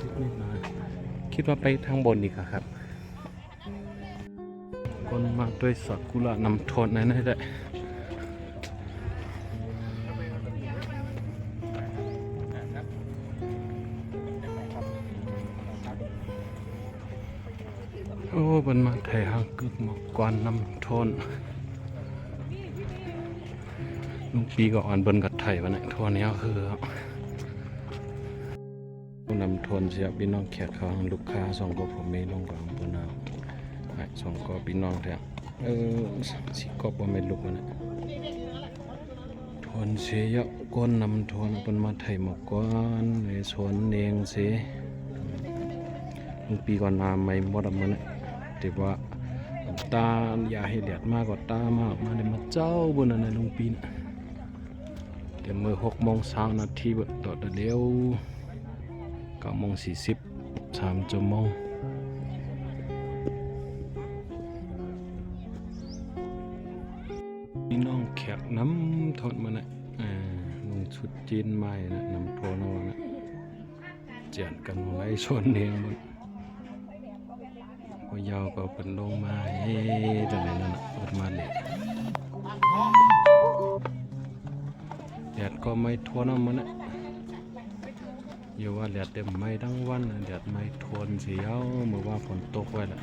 นิดหน่อยคิดว่าไปทางบนดีกว่าครับ คนมาด้วยสักุระนำทนนั่นแหละโอ้บนมาไทยฮังกึกหมอกกวนนำทนลุงปีก็อ่อนบนกับไทยวะเนี่ยทั่วแนวคือ ผู้นำทนเสียพี่น้องแขกเขาลูกค้าสองก็ผมมีลงกับปุ่นาสองก็พี่น้องแท้เออสิก็บ่แม่ลูกมันนะทนเสียก้นนำทนเพิ่นมาไถหมอกก่อนในสวนเองเสิลุงปีก่อนนาไม่หมดอะมันน่ะแต่ว่าตาอย่าให้แดดมากกว่าตามากมาได้มาเจ้าบนนั้นน่ะลุงปีน่ะเดี๋ยวมือ6โมงเช้านาทีเบิดตอเดเร็ว เก้าโมงสี่สิบสามชั่วโมงพี่น้องแขกน้ำทอนมานะอ่าลงชุดจีนใหม่นะน้ำโทนเอนะเจียนกันไว้ชนเองหมดพอยาวก็เป็นลงมาเฮ้จังไหนนั่นนะเปิดมาเลยแดดก็ไม่ทวนเอามันนะ อยู่ว่าแดดเต็มไม่ทั้งวันนะแดดไม่ทนเสียวเมื่อว่าฝนตกไว้ละ